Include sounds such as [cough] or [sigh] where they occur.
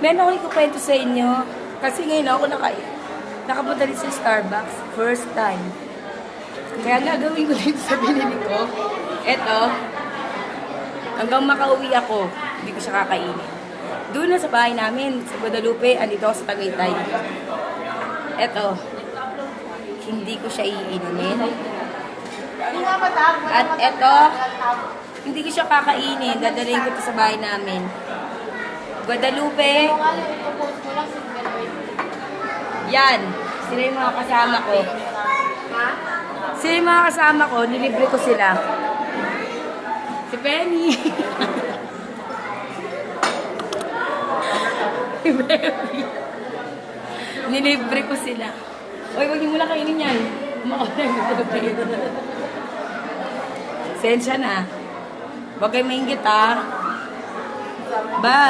Meron ako ikukwento sa inyo. Kasi ngayon ako naka, nakapunta rin sa Starbucks. First time. Kaya gagawin ko dito sa binili ko. Eto. Hanggang makauwi ako, hindi ko siya kakainin. Doon na sa bahay namin, sa Guadalupe, andito ako sa Tagaytay. Eto. Hindi ko siya iinumin. At eto, hindi ko siya kakainin. Dadalhin ko to sa bahay namin. Guadalupe, yan. Sila yung mga kasama ko. Sila yung mga kasama ko, nilibre ko sila. Si Penny. [laughs] si Penny. Nilibre ko sila. Uy, huwag niyo muna kainin yan. Kumakain ko. Sensya na. Huwag kayo maingit ah. Bye.